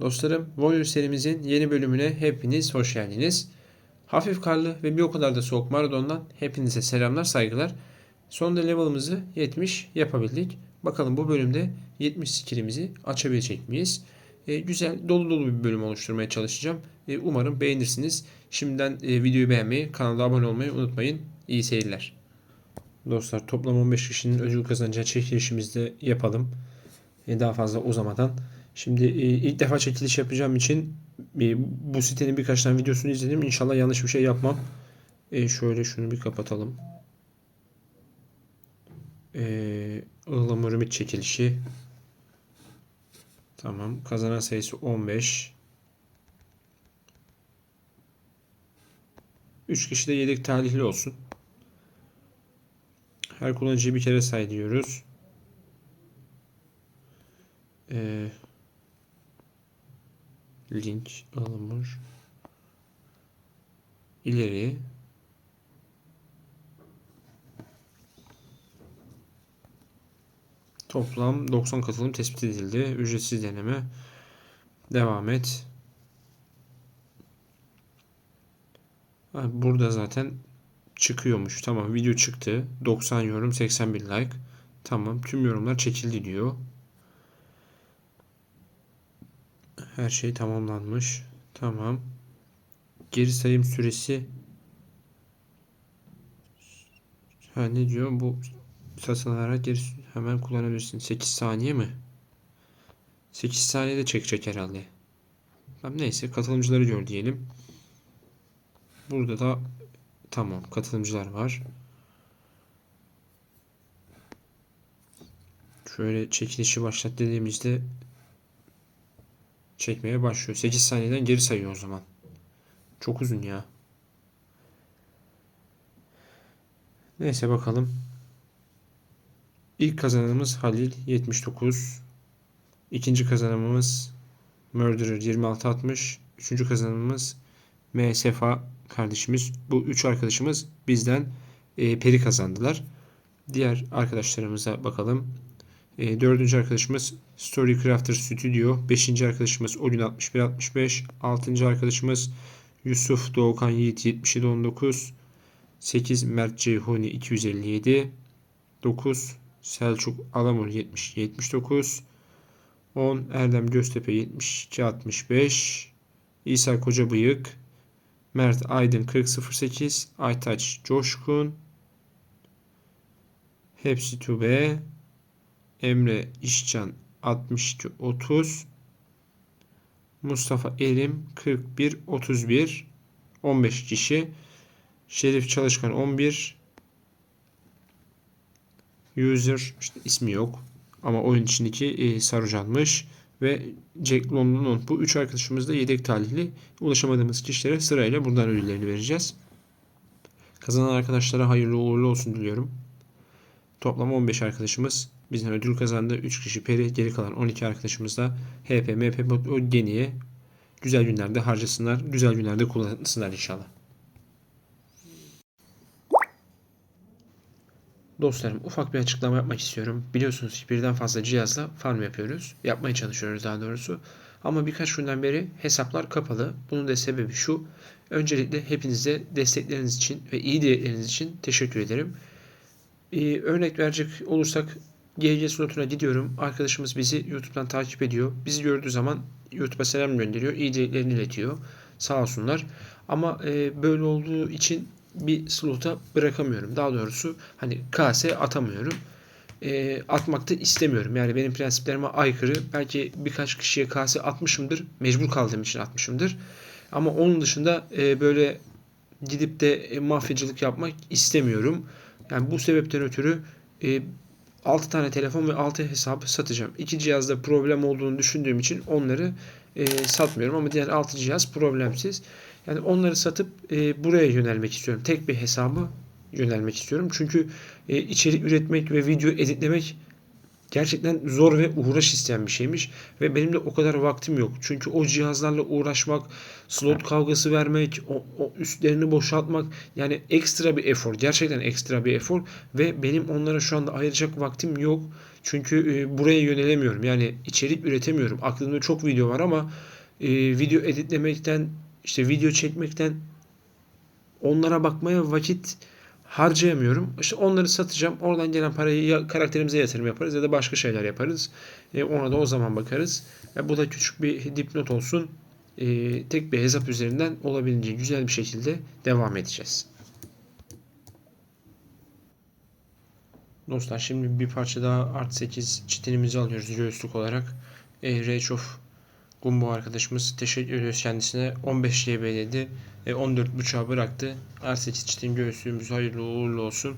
Dostlarım, Warrior serimizin yeni bölümüne hepiniz hoş geldiniz. Hafif karlı ve bir o kadar da soğuk Maradon'dan hepinize selamlar, saygılar. Sonunda level'ımızı 70 yapabildik. Bakalım bu bölümde 70 skillimizi açabilecek miyiz? E, güzel, dolu dolu bir bölüm oluşturmaya çalışacağım. E, umarım beğenirsiniz. Şimdiden e, videoyu beğenmeyi, kanala abone olmayı unutmayın. İyi seyirler. Dostlar toplam 15 kişinin ödül kazanacağı çekilişimizde yapalım. E, daha fazla uzamadan. Şimdi e, ilk defa çekiliş yapacağım için e, bu sitenin birkaç tane videosunu izledim. İnşallah yanlış bir şey yapmam. E, şöyle şunu bir kapatalım. E, ıhlamur çekilişi. Tamam. Kazanan sayısı 15. 3 kişi de yedek talihli olsun. Her kullanıcıyı bir kere say diyoruz. Ee, link alınmış. İleri. Toplam 90 katılım tespit edildi. Ücretsiz deneme. Devam et. Burada zaten çıkıyormuş. Tamam video çıktı. 90 yorum 81 like. Tamam tüm yorumlar çekildi diyor. Her şey tamamlanmış. Tamam. Geri sayım süresi Ha ne diyor? Bu satın geri hemen kullanabilirsin. 8 saniye mi? 8 saniyede çekecek herhalde. Tamam neyse katılımcıları gör diyelim. Burada da tamam katılımcılar var. Şöyle çekilişi başlat dediğimizde çekmeye başlıyor. 8 saniyeden geri sayıyor o zaman. Çok uzun ya. Neyse bakalım. İlk kazananımız Halil 79. İkinci kazanımımız Murderer 2660. Üçüncü kazanımımız M. Sefa kardeşimiz. Bu üç arkadaşımız bizden e, peri kazandılar. Diğer arkadaşlarımıza bakalım. E, dördüncü arkadaşımız Story Crafter Studio. Beşinci arkadaşımız Oyun 6165. Altıncı arkadaşımız Yusuf Doğukan Yiğit 7719. 8 Mert Ceyhuni 257. 9 Selçuk Alamur 70 79. 10 Erdem Göztepe 72 65. İsa Kocabıyık Mert Aydın 4008 Aytaç Coşkun Hepsi Tube Emre İşcan 62 30 Mustafa Erim 41 31 15 kişi Şerif Çalışkan 11 User işte ismi yok ama oyun içindeki e, Sarucan'mış ve Jack London'un bu üç arkadaşımız da yedek talihli ulaşamadığımız kişilere sırayla buradan ödüllerini vereceğiz. Kazanan arkadaşlara hayırlı uğurlu olsun diliyorum. Toplam 15 arkadaşımız bizden ödül kazandı. 3 kişi peri geri kalan 12 arkadaşımız da HP, MP, o geniye güzel günlerde harcasınlar. Güzel günlerde kullansınlar inşallah. Dostlarım ufak bir açıklama yapmak istiyorum. Biliyorsunuz ki birden fazla cihazla farm yapıyoruz. Yapmaya çalışıyoruz daha doğrusu. Ama birkaç günden beri hesaplar kapalı. Bunun da sebebi şu. Öncelikle hepinize destekleriniz için ve iyi dilekleriniz için teşekkür ederim. Ee, örnek verecek olursak GG slotuna gidiyorum. Arkadaşımız bizi YouTube'dan takip ediyor. Bizi gördüğü zaman YouTube'a selam gönderiyor. İyi dileklerini iletiyor. Sağ olsunlar. Ama e, böyle olduğu için bir slota bırakamıyorum. Daha doğrusu hani kase atamıyorum. E, atmak da istemiyorum. Yani benim prensiplerime aykırı. Belki birkaç kişiye kase atmışımdır. Mecbur kaldığım için atmışımdır. Ama onun dışında e, böyle gidip de e, mafyacılık yapmak istemiyorum. Yani bu sebepten ötürü e, 6 tane telefon ve 6 hesabı satacağım. İki cihazda problem olduğunu düşündüğüm için onları e, satmıyorum ama diğer 6 cihaz problemsiz. Yani onları satıp e, buraya yönelmek istiyorum. Tek bir hesabı yönelmek istiyorum. Çünkü e, içerik üretmek ve video editlemek gerçekten zor ve uğraş isteyen bir şeymiş. Ve benim de o kadar vaktim yok. Çünkü o cihazlarla uğraşmak, slot kavgası vermek, o, o üstlerini boşaltmak yani ekstra bir efor. Gerçekten ekstra bir efor. Ve benim onlara şu anda ayıracak vaktim yok. Çünkü e, buraya yönelemiyorum. Yani içerik üretemiyorum. Aklımda çok video var ama e, video editlemekten, işte video çekmekten onlara bakmaya vakit harcayamıyorum. İşte onları satacağım. Oradan gelen parayı ya karakterimize yatırım yaparız ya da başka şeyler yaparız. E, ona da o zaman bakarız. E, bu da küçük bir dipnot olsun. E, tek bir hesap üzerinden olabildiğince güzel bir şekilde devam edeceğiz. Dostlar şimdi bir parça daha art 8 çitinimizi alıyoruz göğüslük olarak. E, Rage of Gumbo arkadaşımız teşekkür ediyoruz kendisine. 15 GB dedi. E, 14.5'a bıraktı. Art 8 çitin göğüslüğümüz hayırlı uğurlu olsun.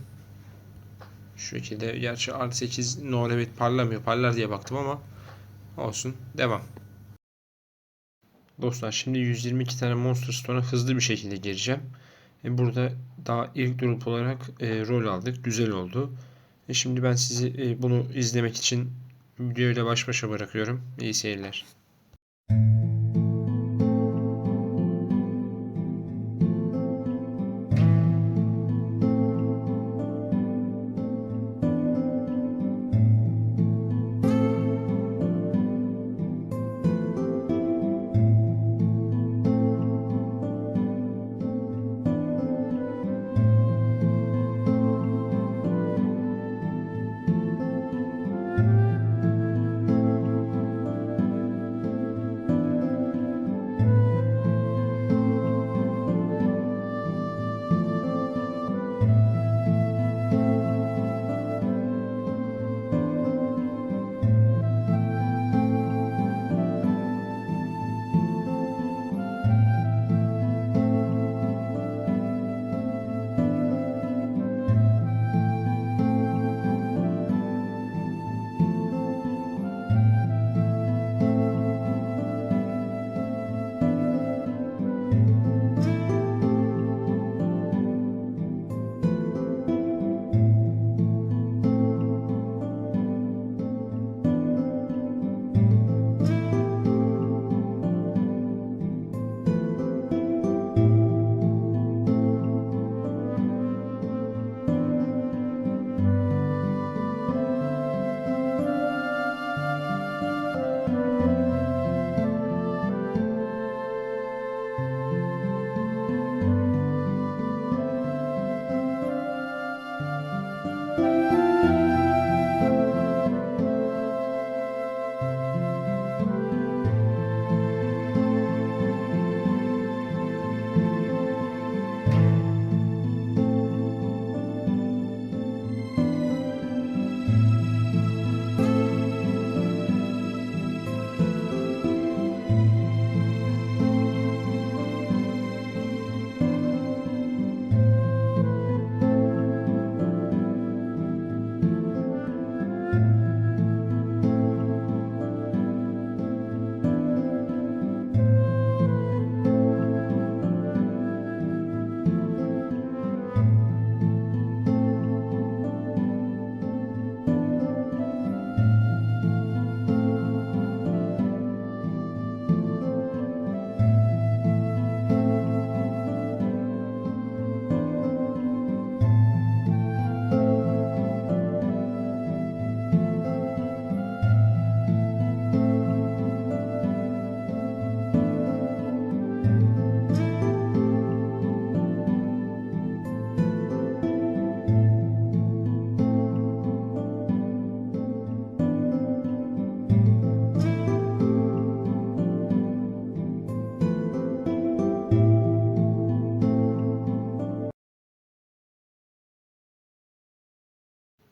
Şu şekilde. Gerçi art 8 no evet parlamıyor. Parlar diye baktım ama olsun. Devam. Dostlar şimdi 122 tane Monster Stone'a hızlı bir şekilde gireceğim. E, burada daha ilk grup olarak e, rol aldık. Güzel oldu. E şimdi ben sizi e, bunu izlemek için videoyla baş başa bırakıyorum. İyi seyirler.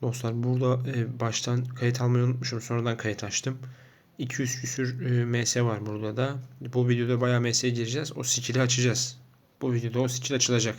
Dostlar burada e, baştan kayıt almayı unutmuşum. Sonradan kayıt açtım. 200 küsür e, MS var burada da. Bu videoda bayağı MS gireceğiz. O skill'i açacağız. Bu videoda o skill açılacak.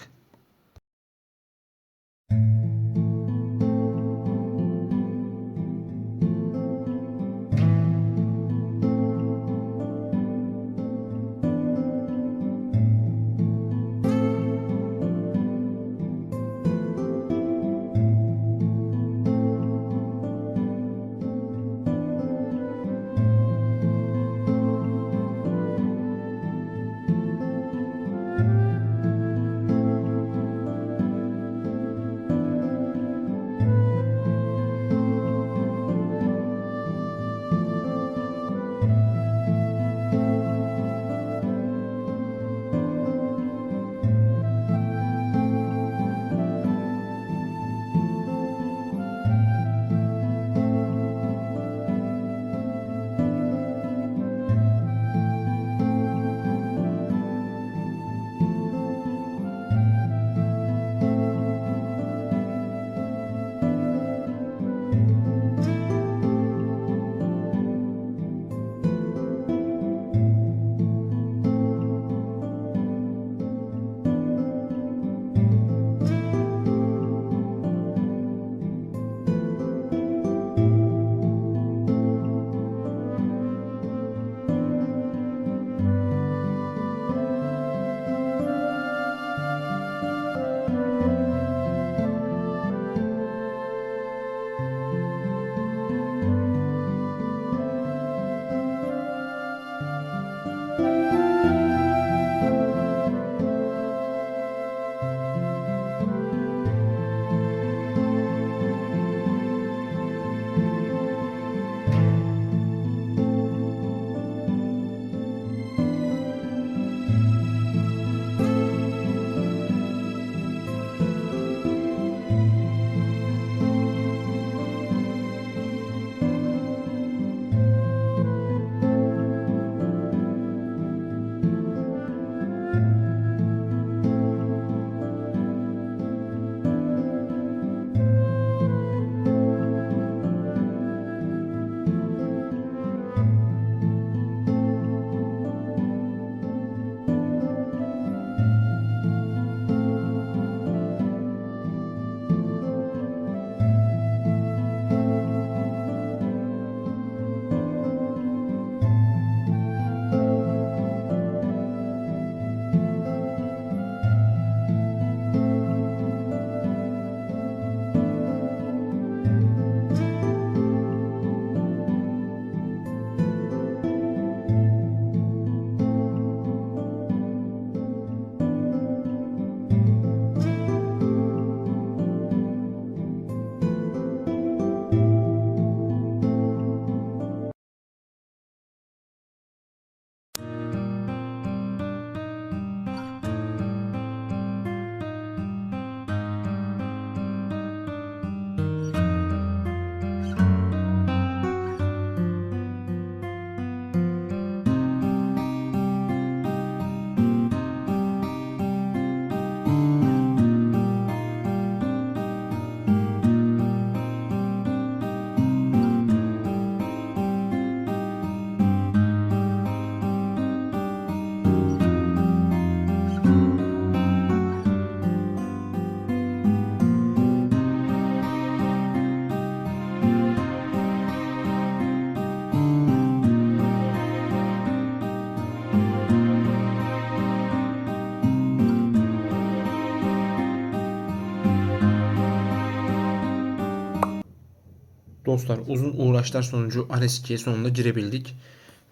Dostlar uzun uğraşlar sonucu RS2'ye sonunda girebildik.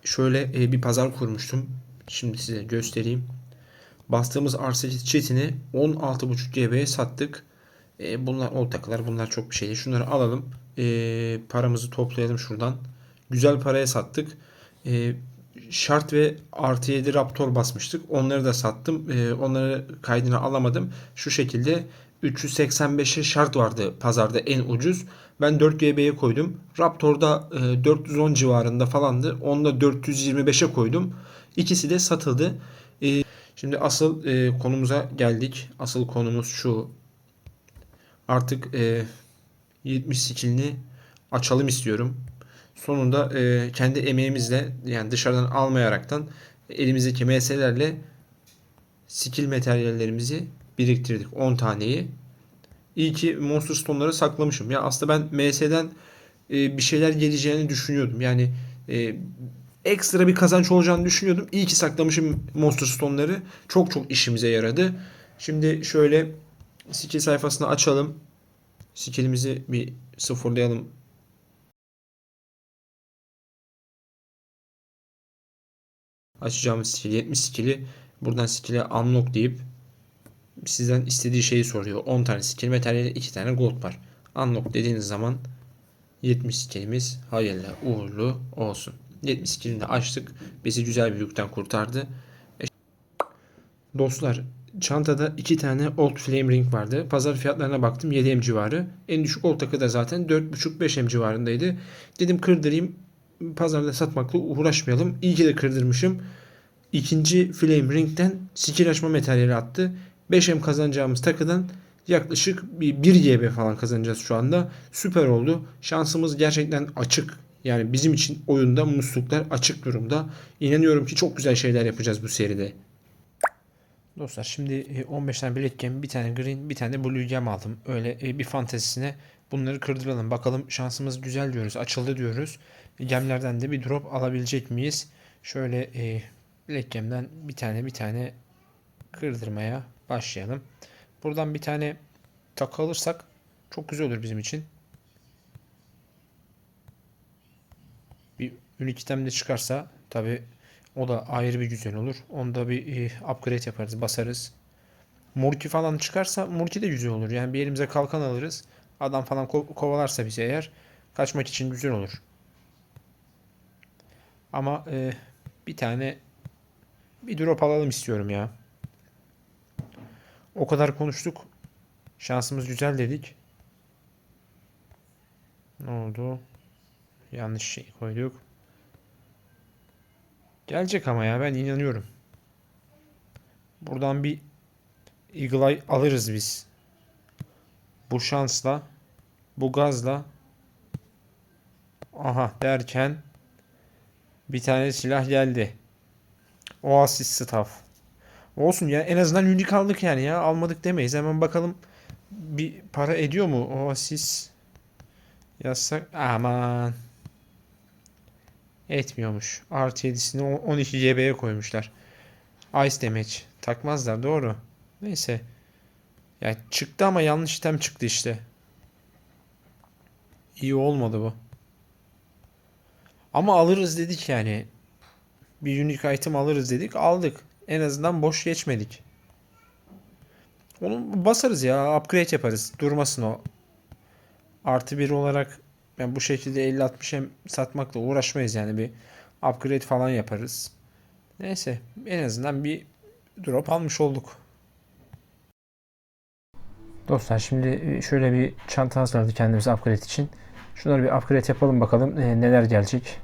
Şöyle e, bir pazar kurmuştum. Şimdi size göstereyim. Bastığımız R8 chatini 16.5 GB'ye sattık. E, bunlar old takılar. Bunlar çok bir şey değil. Şunları alalım. E, paramızı toplayalım şuradan. Güzel paraya sattık. E, şart ve artı 7 Raptor basmıştık. Onları da sattım. E, onları kaydını alamadım. Şu şekilde 385'e şart vardı pazarda en ucuz. Ben 4 GB'ye koydum. Raptor'da e, 410 civarında falandı. Onu da 425'e koydum. İkisi de satıldı. E, şimdi asıl e, konumuza geldik. Asıl konumuz şu. Artık e, 70 skillini açalım istiyorum. Sonunda e, kendi emeğimizle yani dışarıdan almayaraktan elimizdeki MS'lerle skill materyallerimizi biriktirdik 10 taneyi. İyi ki Monster Stone'ları saklamışım. Ya aslında ben MS'den e, bir şeyler geleceğini düşünüyordum. Yani e, ekstra bir kazanç olacağını düşünüyordum. İyi ki saklamışım Monster Stone'ları. Çok çok işimize yaradı. Şimdi şöyle skill sayfasını açalım. Skill'imizi bir sıfırlayalım. Açacağımız skill 70 skill'i buradan skill'e unlock deyip sizden istediği şeyi soruyor. 10 tane skill materyali 2 tane gold var. Unlock dediğiniz zaman 70 skillimiz hayırlı uğurlu olsun. 70 skillini de açtık. Bizi güzel bir yükten kurtardı. E, dostlar çantada 2 tane Old Flame Ring vardı. Pazar fiyatlarına baktım 7M civarı. En düşük Old takı da zaten 4.5-5M civarındaydı. Dedim kırdırayım pazarda satmakla uğraşmayalım. İyi ki de kırdırmışım. İkinci Flame Ring'den skill açma materyali attı. 5M kazanacağımız takıdan yaklaşık bir 1 GB falan kazanacağız şu anda. Süper oldu. Şansımız gerçekten açık. Yani bizim için oyunda musluklar açık durumda. İnanıyorum ki çok güzel şeyler yapacağız bu seride. Dostlar şimdi 15 e, tane Black Gem, bir tane Green, bir tane Blue Gem aldım. Öyle e, bir fantezisine bunları kırdıralım. Bakalım şansımız güzel diyoruz. Açıldı diyoruz. Gemlerden de bir drop alabilecek miyiz? Şöyle e, Gem'den bir tane bir tane kırdırmaya başlayalım. Buradan bir tane takı alırsak çok güzel olur bizim için. Bir unik item de çıkarsa tabi o da ayrı bir güzel olur. Onda bir e, upgrade yaparız, basarız. Murki falan çıkarsa Murki de güzel olur. Yani bir elimize kalkan alırız. Adam falan ko- kovalarsa bize eğer kaçmak için güzel olur. Ama e, bir tane bir drop alalım istiyorum ya. O kadar konuştuk. Şansımız güzel dedik. Ne oldu? Yanlış şey koyduk. Gelecek ama ya ben inanıyorum. Buradan bir Eagle Eye alırız biz. Bu şansla, bu gazla. Aha derken bir tane silah geldi. Oasis Staff. Olsun ya en azından unique aldık yani ya. Almadık demeyiz. Hemen bakalım bir para ediyor mu? Oasis yazsak aman etmiyormuş. Artı 7'sini 12 GB'ye koymuşlar. Ice damage takmazlar doğru. Neyse. Ya çıktı ama yanlış item çıktı işte. İyi olmadı bu. Ama alırız dedik yani. Bir unique item alırız dedik. Aldık. En azından boş geçmedik. Onu basarız ya. Upgrade yaparız. Durmasın o. Artı bir olarak ben bu şekilde 50-60 hem satmakla uğraşmayız yani bir upgrade falan yaparız. Neyse en azından bir drop almış olduk. Dostlar şimdi şöyle bir çanta hazırladık kendimize upgrade için. Şunları bir upgrade yapalım bakalım e, neler gelecek.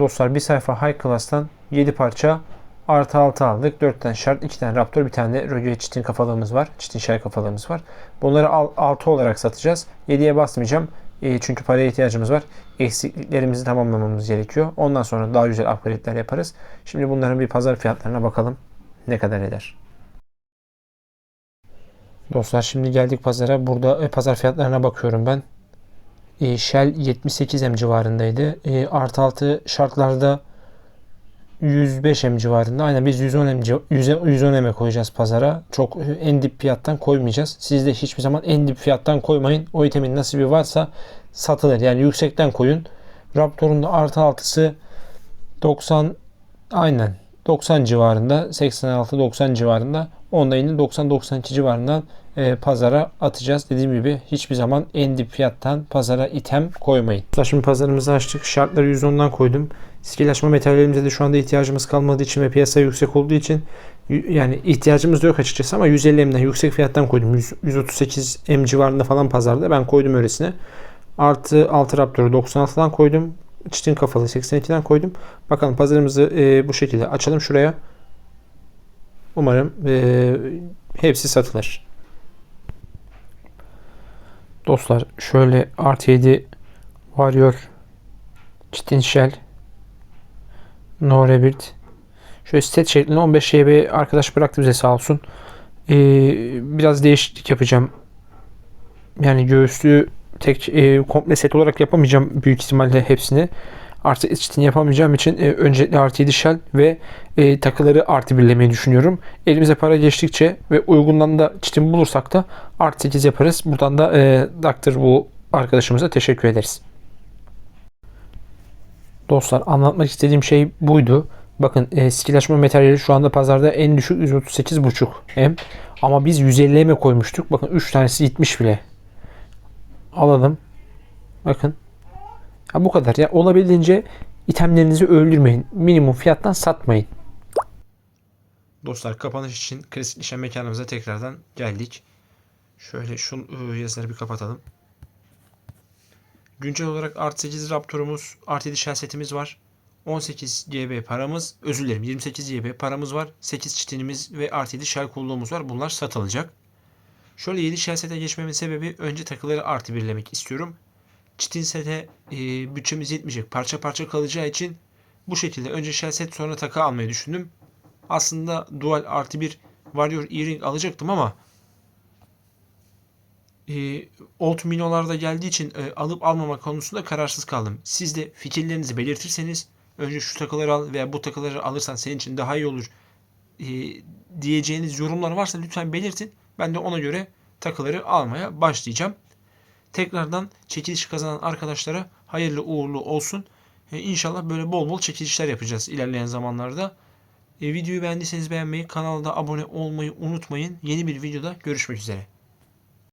Dostlar bir sayfa High Class'tan 7 parça artı 6 aldık. 4 tane şart, 2 tane Raptor, bir tane Roger çitin kafalığımız var. Çitin şay kafalığımız var. Bunları 6 olarak satacağız. 7'ye basmayacağım. E, çünkü paraya ihtiyacımız var. Eksikliklerimizi tamamlamamız gerekiyor. Ondan sonra daha güzel upgrade'ler yaparız. Şimdi bunların bir pazar fiyatlarına bakalım. Ne kadar eder? Dostlar şimdi geldik pazara. Burada e, pazar fiyatlarına bakıyorum ben. E, Shell 78 M civarındaydı. E, artı 6 şartlarda 105 M civarında. Aynen biz 110 M, 110 M'e koyacağız pazara. Çok e, en dip fiyattan koymayacağız. Siz de hiçbir zaman en dip fiyattan koymayın. O itemin nasibi varsa satılır. Yani yüksekten koyun. Raptor'un da artı 6'sı 90 aynen 90 civarında 86-90 civarında onda yine 90-92 civarından e, pazara atacağız. Dediğim gibi hiçbir zaman en dip fiyattan pazara item koymayın. Şimdi pazarımızı açtık. Şartları 110'dan koydum. Skill materyalimize de şu anda ihtiyacımız kalmadığı için ve piyasa yüksek olduğu için yani ihtiyacımız da yok açıkçası ama 150 M'den yüksek fiyattan koydum. 100, 138 M civarında falan pazarda ben koydum öylesine. Artı 6 Raptor'u 96'dan koydum. Çitin kafalı 82'den koydum. Bakalım pazarımızı e, bu şekilde açalım şuraya. Umarım e, hepsi satılır. Dostlar şöyle artı 7 Warrior Çitin Shell No Rebirth Şöyle set şeklinde 15 GB arkadaş bıraktı bize sağ olsun. Ee, biraz değişiklik yapacağım. Yani göğüslü tek e, komple set olarak yapamayacağım büyük ihtimalle hepsini. Artı için yapamayacağım için e, öncelikle artı 7 shell ve e, takıları artı birlemeyi düşünüyorum. Elimize para geçtikçe ve uygundan da çitin bulursak da artı 8 yaparız. Buradan da e, Dr. bu arkadaşımıza teşekkür ederiz. Dostlar anlatmak istediğim şey buydu. Bakın e, skill materyali şu anda pazarda en düşük 138.5 M. Ama biz 150 M koymuştuk. Bakın 3 tanesi gitmiş bile. Alalım. Bakın. Ha, bu kadar. Ya olabildiğince itemlerinizi öldürmeyin. Minimum fiyattan satmayın. Dostlar kapanış için klasik nişan mekanımıza tekrardan geldik. Şöyle şu ıı, yazıları bir kapatalım. Güncel olarak artı 8 Raptor'umuz, artı 7 şahsetimiz var. 18 GB paramız, özür dilerim 28 GB paramız var. 8 çitinimiz ve artı 7 şarj kulluğumuz var. Bunlar satılacak. Şöyle 7 şahsete geçmemin sebebi önce takıları artı birlemek istiyorum. Çitin sete e, bütçemiz yetmeyecek. Parça parça kalacağı için bu şekilde önce şahset sonra takı almayı düşündüm. Aslında dual artı bir Warrior Earring alacaktım ama e, Old Mino'larda geldiği için e, alıp almama konusunda kararsız kaldım. Siz de fikirlerinizi belirtirseniz önce şu takıları al veya bu takıları alırsan senin için daha iyi olur e, diyeceğiniz yorumlar varsa lütfen belirtin. Ben de ona göre takıları almaya başlayacağım. Tekrardan çekiliş kazanan arkadaşlara hayırlı uğurlu olsun. E, inşallah böyle bol bol çekilişler yapacağız ilerleyen zamanlarda. E, videoyu beğendiyseniz beğenmeyi, kanalda abone olmayı unutmayın. Yeni bir videoda görüşmek üzere.